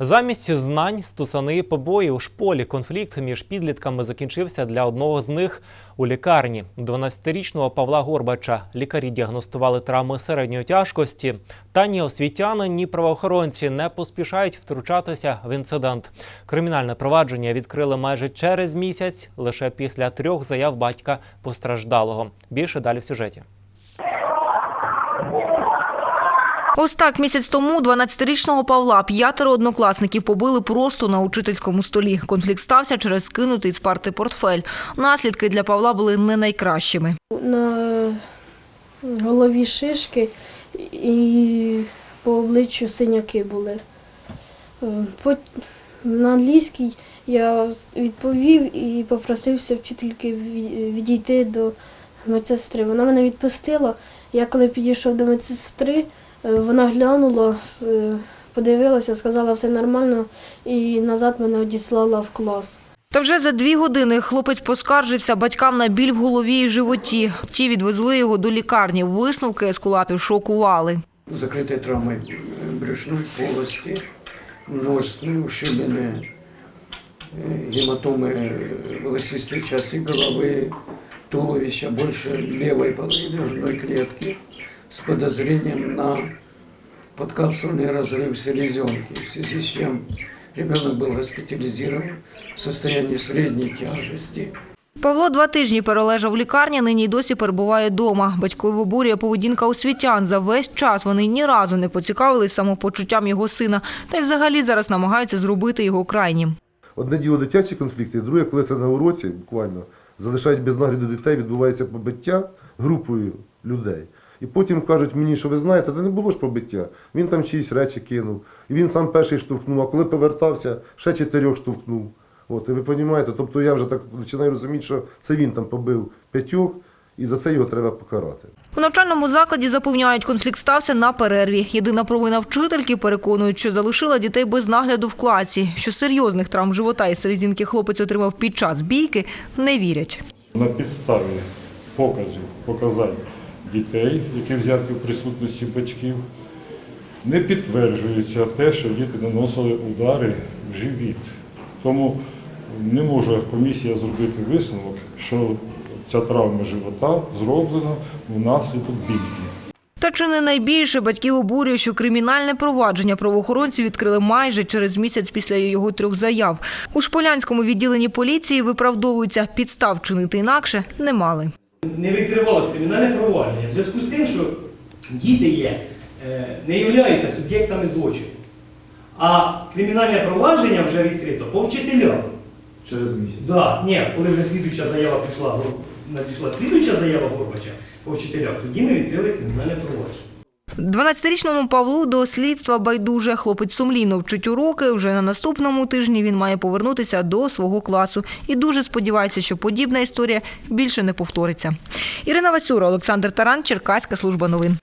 Замість знань, стусани, побої у шполі конфлікт між підлітками закінчився для одного з них у лікарні. 12-річного Павла Горбача лікарі діагностували травми середньої тяжкості. Та ні освітяни, ні правоохоронці не поспішають втручатися в інцидент. Кримінальне провадження відкрили майже через місяць, лише після трьох заяв батька постраждалого. Більше далі в сюжеті. Ось так місяць тому 12-річного Павла п'ятеро однокласників побили просто на учительському столі. Конфлікт стався через скинутий з парти портфель. Наслідки для Павла були не найкращими. На голові шишки і по обличчю синяки були. На англійській я відповів і попросився вчительки відійти до медсестри. Вона мене відпустила. Я коли підійшов до медсестри, вона глянула, с- е, подивилася, сказала все нормально і назад мене одіслала в клас. Та вже за дві години хлопець поскаржився батькам на біль в голові і животі. Ті відвезли його до лікарні. Висновки ескулапів шокували. закрытой травмой э, брюшной полости, множественные ушибленные э, гематомы э, волосистой части головы, туловища, больше левой половины грудной клетки с подозрением на подкапсульный разрыв селезенки, в связи с чем ребенок был госпитализирован в состоянии средней тяжести. Павло два тижні перележав в лікарні, нині й досі перебуває вдома. Батьків обурює поведінка освітян. За весь час вони ні разу не поцікавились самопочуттям його сина. Та й взагалі зараз намагаються зробити його крайнім. Одне діло дитячі конфлікти, друге, коли це на уроці буквально залишають без нагляду дітей, відбувається побиття групою людей. І потім кажуть мені, що ви знаєте, та не було ж побиття. Він там чиїсь речі кинув. І він сам перший штовхнув, а коли повертався, ще чотирьох штовхнув. От, і ви розумієте, тобто я вже так починаю розуміти, що це він там побив п'ятьох, і за це його треба покарати. У навчальному закладі запевняють, конфлікт стався на перерві. Єдина провина вчительки переконують, що залишила дітей без нагляду в класі. Що серйозних травм живота і селезінки хлопець отримав під час бійки, не вірять. На підставі показів, показань дітей, які взяті в присутності батьків, не підтверджується те, що діти наносили удари в живіт. Тому не може комісія зробити висновок, що ця травма живота зроблена внаслідок бійки. Та чи не найбільше батьків обурює, що кримінальне провадження правоохоронці відкрили майже через місяць після його трьох заяв. У Шполянському відділенні поліції виправдовуються, підстав чинити інакше не мали. Не відкривалось кримінальне провадження в зв'язку з тим, що діти є, е, не являються суб'єктами злочину. А кримінальне провадження вже відкрито по вчителям. Через місяць. Да, ні, коли вже слідуюча заява пішла, надійшла слідуюча заява Горбача по вчителях, тоді ми відкрили кримінальне провадження. 12-річному Павлу до слідства байдуже. Хлопець сумлінно вчить уроки. Вже на наступному тижні він має повернутися до свого класу. І дуже сподівається, що подібна історія більше не повториться. Ірина Васюра, Олександр Таран, Черкаська служба новин.